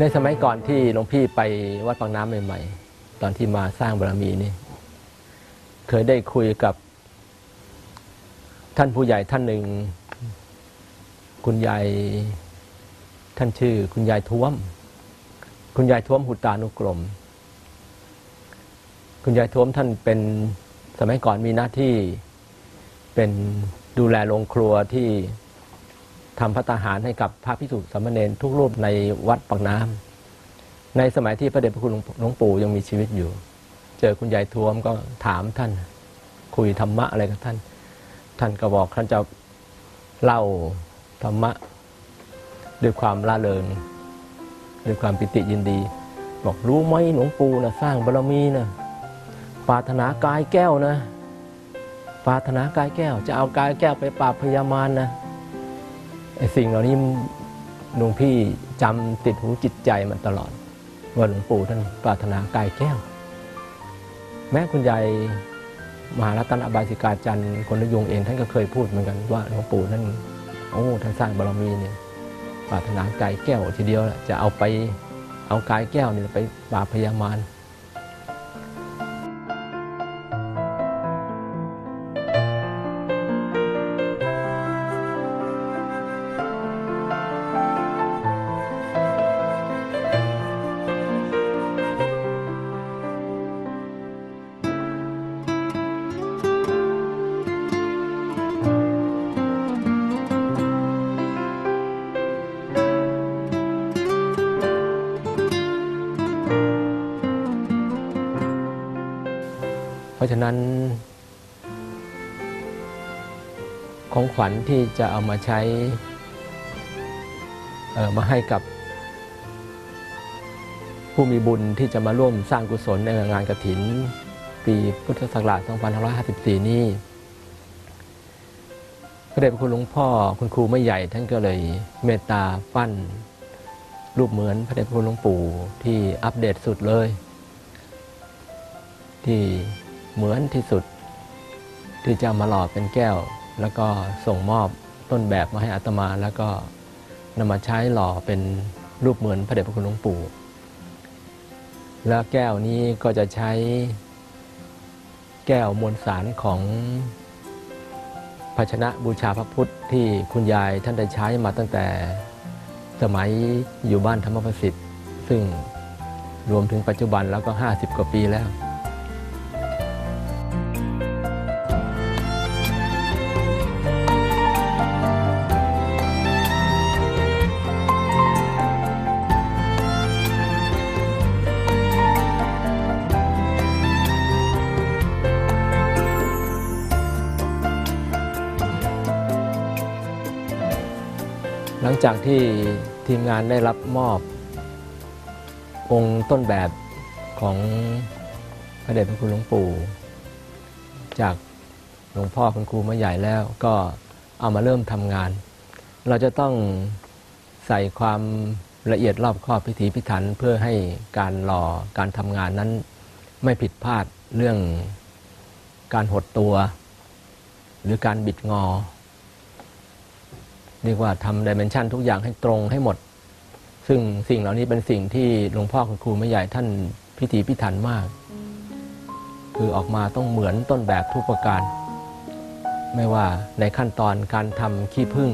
ในสมัยก่อนที่หลวงพี่ไปวัดปากน้ำใหม่ๆ ตอนที่มาสร้างบารมีนี่ เคยได้คุยกับ ท่านผู้ใหญ่ท่านหนึ่ง คุณยายท่านชื่อ คุณยายท้วม คุณยายท้วมหุตานุกรม คุณยายท้วมท่านเป็นสมัยก่อนมีหน้าที่เป็นดูแลโรงครัวที่ ทำพัตตาหารให้กับพระพิสุสามเณรทุกรูปในวัดปากน้ำในสมัยที่พระเดชพระคุณหลวงปู่ยังมีชีวิตอยู่ เจอคุณยายทวมก็ถามท่าน คุยธรรมะอะไรกับท่าน ท่านก็บอกท่านจะเล่าธรรมะ ด้วยความล่าเริงด้วยความปิติยินดี บอกรู้ไหมหลวงปู่นะสร้างบารมีนะปาถนากายแก้วนะปาถนากายแก้ว จะเอากายแก้วไปปราบพยามารนะ สิ่งเหล่านี้หลวงพี่จำติดหูจิตใจมันตลอดว่าหลวงปู่ท่านปรารถนากายแก้ว แม้คุณยายมหารัตนอบายสิกาจันทร์คนนยงเองท่านก็เคยพูดเหมือนกันว่าหลวงปู่ท่านโอ้ท่านสร้างบารมีเนี่ยปรารถนากายแก้วทีเดียวแหละจะเอาไปเอากายแก้วเนี่ยไปปราบพยามาร ของขวัญที่จะเอามาใช้มาให้กับ ผู้มีบุญที่จะมาร่วมสร้างกุศลในงานกระถิน ปีพุทธศักราช 2554 นี้พระเดชพระคุณหลวงพ่อคุณครูไม่ใหญ่ท่านก็เลยเมตตาปั้น รูปเหมือนพระเดชพระคุณหลวงปู่ที่อัปเดตสุดเลย ที่เหมือนที่สุด ที่จะมาหล่อเป็นแก้ว แล้วก็ส่งมอบต้นแบบมาให้อาตมา แล้วก็นำมาใช้หล่อเป็นรูปเหมือนพระเดชพระคุณหลวงปู่ แล้วแก้วนี้ก็จะใช้แก้วมวลสารของภาชนะบูชาพระพุทธที่คุณยายท่านได้ใช้มาตั้งแต่สมัยอยู่บ้านธรรมประสิทธิ์ ซึ่งรวมถึงปัจจุบันแล้วก็ 50 กว่าปีแล้ว หลังจากที่ทีมงานได้รับมอบองค์ต้นแบบของพระเดชพระคุณหลวงปู่ จากหลวงพ่อคุณครูมาใหญ่แล้วก็เอามาเริ่มทำงาน เราจะต้องใส่ความละเอียดรอบคอบพิถีพิถันเพื่อให้การหล่อการทำงานนั้นไม่ผิดพลาดเรื่องการหดตัว หรือการบิดงอ เรียกว่าทำดิเมนชันทุกอย่างให้ตรงให้หมด ซึ่งสิ่งเหล่านี้เป็นสิ่งที่หลวงพ่อคุณครูไม่ใหญ่ท่านพิถีพิถันมาก คือออกมาต้องเหมือนต้นแบบทุกประการ ไม่ว่าในขั้นตอนการทำขี้ผึ้ง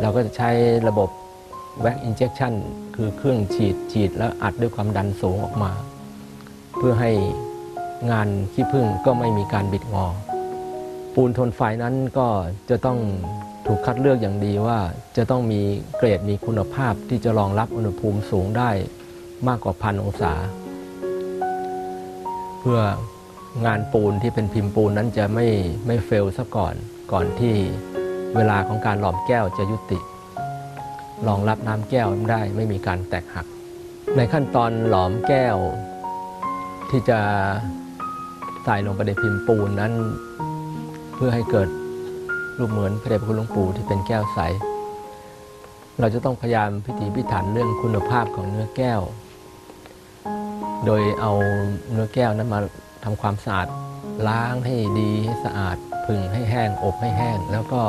เราก็จะใช้ระบบแว็กอินเจ t ชันคือเครื่องฉีดฉีดแล้วอัดด้วยความดันสูงออกมา เพื่อให้งานขี้ผึ้งก็ไม่มีการบิดงอ ปูนทนไฟนั้นก็จะต้อง ถูกคัดเลือกอย่างดีว่าจะต้องมีเกรดมีคุณภาพที่จะรองรับอุณหภูมิสูงได้มากกว่าพันองศา เพื่องานปูนที่เป็นพิมพ์ปูนนั้นจะไม่ไม่เฟลซะก่อนก่อนที่เวลาของการหลอมแก้วจะยุติ รองรับน้ำแก้วได้ไม่มีการแตกหัก ในขั้นตอนหลอมแก้ว ที่จะใส่ลงไปในพิมพ์ปูนนั้น เพื่อให้เกิด รูปเหมือนพระเดชพระคุณหลวงปู่ที่เป็นแก้วใส เราจะต้องพยายามพิถีพิถันเรื่องคุณภาพของเนื้อแก้ว โดยเอาเนื้อแก้วนั้นมาทำความสะอาดล้างให้ดีให้สะอาดผึ่งให้แห้งอบให้แห้ง แล้วก็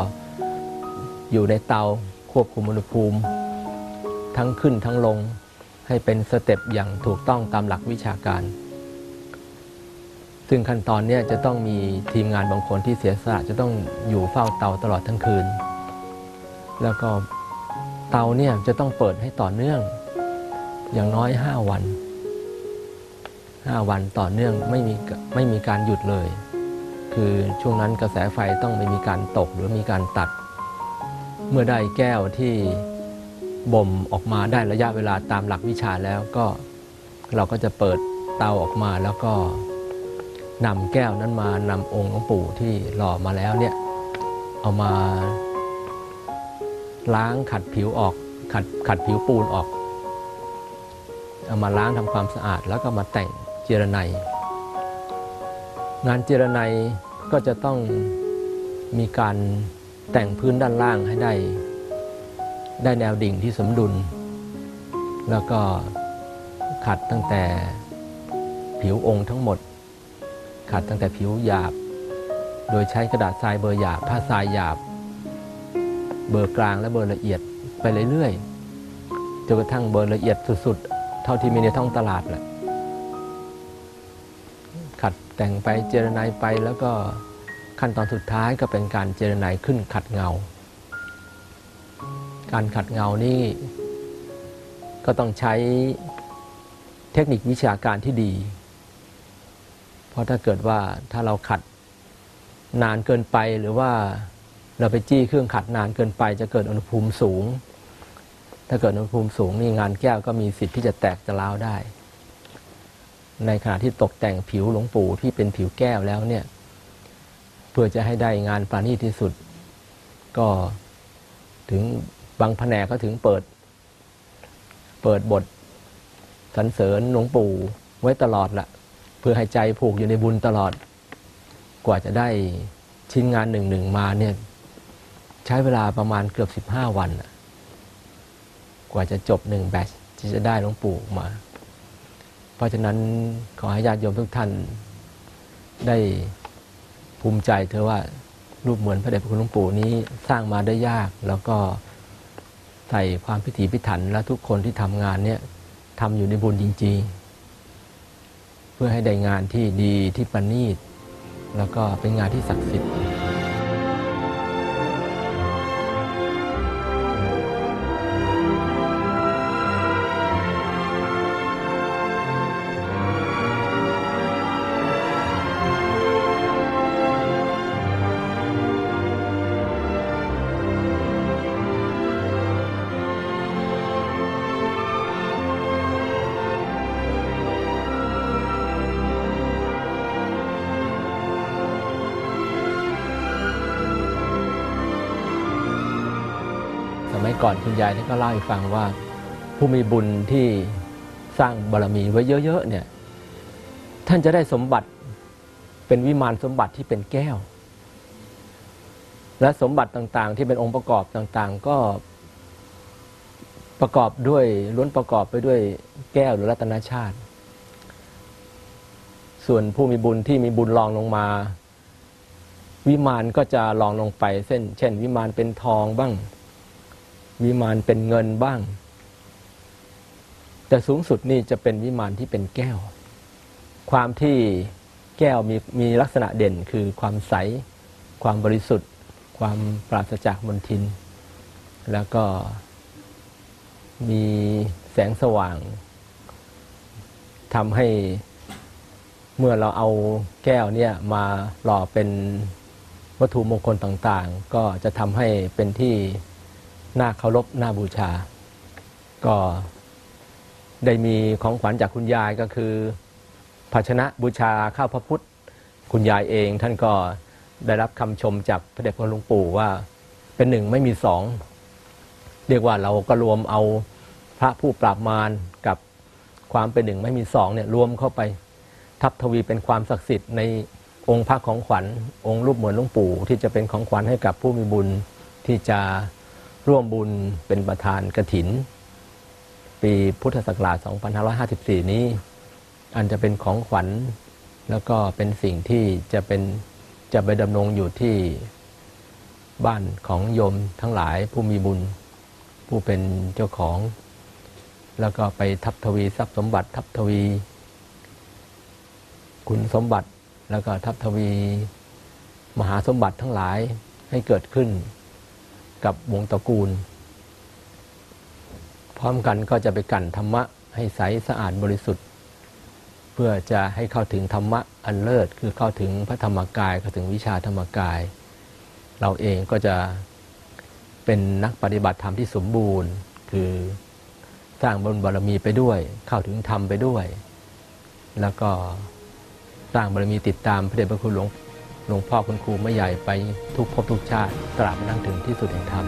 อยู่ในเตาควบคุมอุณหภูมิ ทั้งขึ้นทั้งลงให้เป็นสเต็ปอย่างถูกต้องตามหลักวิชาการ ซึ่งขั้นตอนนี้จะต้องมีทีมงานบางคนที่เสียสละจะต้องอยู่เฝ้าเตาตลอดทั้งคืน แล้วก็เตาเนี่ยจะต้องเปิดให้ต่อเนื่อง อย่างน้อย 5 วัน 5 วันต่อเนื่องไม่มีไม่มีการหยุดเลย คือช่วงนั้นกระแสไฟต้องไม่มีการตกหรือมีการตัด เมื่อได้แก้วที่บ่มออกมาได้ระยะเวลาตามหลักวิชาแล้วก็เราก็จะเปิดเตาออกมาแล้วก็ นำแก้วนั้นมานำองค์หลวงปู่ที่หล่อมาแล้วเนี่ยเอามาล้างขัดผิวออกขัดขัดผิวปูนออก เอามาล้างทำความสะอาดแล้วก็มาแต่งเจรไนงานเจรไนก็จะต้องมีการแต่งพื้นด้านล่างให้ได้ ได้แนวดิ่งที่สมดุล แล้วก็ขัดตั้งแต่ผิวองค์ทั้งหมด ขัดตั้งแต่ผิวหยาบ โดยใช้กระดาษทรายเบอร์หยาบ ผ้าทรายหยาบ เบอร์กลางและเบอร์ละเอียดไปเรื่อยๆจนกระทั่งเบอร์ละเอียดสุดๆ เท่าที่มีในท้องตลาดแหละขัดแต่งไปเจรไนายไปแล้วก็ขั้นตอนสุดท้ายก็เป็นการเจรไนายขึ้นขัดเงา การขัดเงานี่ก็ต้องใช้เทคนิควิชาการที่ดี เพราะถ้าเกิดว่าถ้าเราขัดนานเกินไปหรือว่าเราไปจี้เครื่องขัดนานเกินไป จะเกิดอุณหภูมิสูง ถ้าเกิดอุณหภูมิสูงนี่งานแก้วก็มีสิทธิ์ที่จะแตกจะร้าวได้ ในขณะที่ตกแต่งผิวหลวงปู่ที่เป็นผิวแก้วแล้วเนี่ยเพื่อจะให้ได้งานปราณีตที่สุด ก็ถึงบางแผนกก็ถึงเปิด เปิดบทสรรเสริญหลวงปู่ไว้ตลอดละ เพื่อให้ใจผูกอยู่ในบุญตลอด กว่าจะได้ชิ้นงานหนึ่งหนึ่งมาเนี่ยใช้เวลาประมาณเกือบสิบห้าวัน กว่าจะจบหนึ่งแบชที่จะได้หลวงปู่มา เพราะฉะนั้นขอให้ญาติโยมทุกท่านได้ภูมิใจเธอว่ารูปเหมือนพระเดชพระคุณหลวงปู่นี้สร้างมาได้ยาก แล้วก็ใส่ความพิถีพิถันและทุกคนที่ทำงานเนี่ยทำอยู่ในบุญจริงๆ พื่อให้ได้งานที่ดีที่ประณีต แล้วก็เป็นงานที่ศักดิ์สิทธิ์ ก่อนคุณยายนี่ก็เล่าให้ฟังว่า ผู้มีบุญที่สร้างบารมีไว้เยอะๆเนี่ยท่านจะได้สมบัติเป็นวิมานสมบัติที่เป็นแก้ว และสมบัติต่างๆ ที่เป็นองค์ประกอบต่างๆ ก็ประกอบด้วยล้วนประกอบไปด้วยแก้วหรือรัตนชาติ ส่วนผู้มีบุญที่มีบุญรองลงมา วิมานก็จะรองลงไปเส้นเช่น วิมานเป็นทองบ้าง วิมานเป็นเงินบ้าง แต่สูงสุดนี่จะเป็นวิมานที่เป็นแก้ว ความที่แก้วมีมีลักษณะเด่นคือความใส ความบริสุทธิ์ ความปราศจากมลทิน แล้วก็มีแสงสว่างทำให้เมื่อเราเอาแก้วเนี่ยมาหล่อเป็นวัตถุมงคลต่างๆ ก็จะทำให้เป็นที่ น่าเคารพน่าบูชา ก็ได้มีของขวัญจากคุณยายก็คือ ภาชนะบูชาข้าวพระพุทธ คุณยายเองท่านก็ได้รับคำชมจากพระเดชพระหลวงปู่ว่าเป็นหนึ่งไม่มีสอง เรียกว่าเราก็รวมเอาพระผู้ปราบมารกับความเป็นหนึ่งไม่มีสองเนี่ยรวมเข้าไปทับทวีเป็นความศักดิ์สิทธิ์ในองค์พระของขวัญองค์รูปเหมือนหลวงปู่ที่จะเป็นของขวัญให้กับผู้มีบุญที่จะ ร่วมบุญเป็นประธานกระถิน ปีพุทธศักราช 2554 นี้ อันจะเป็นของขวัญ แล้วก็เป็นสิ่งที่จะเป็นจะไปดำรงอยู่ที่บ้านของโยมทั้งหลายผู้มีบุญ ผู้เป็นเจ้าของ แล้วก็ไปทับทวีทรัพย์สมบัติทับทวี คุณสมบัติแล้วก็ทับทวี มหาสมบัติทั้งหลายให้เกิดขึ้น กับวงตระกูล พร้อมกันก็จะไปกั่นธรรมะให้ใสสะอาดบริสุทธิ์ เพื่อจะให้เข้าถึงธรรมะอันเลิศคือเข้าถึงพระธรรมกายเข้าถึงวิชาธรรมกาย เราเองก็จะเป็นนักปฏิบัติธรรมที่สมบูรณ์ คือสร้างบุญบารมีไปด้วย เข้าถึงธรรมไปด้วย แล้วก็สร้างบารมีติดตามพระเดชพระคุณหลวง หลวงพ่อคุณครูไม่ใหญ่ไปทุกภพทุกชาติตราบนั่งถึงที่สุดแห่งธรรม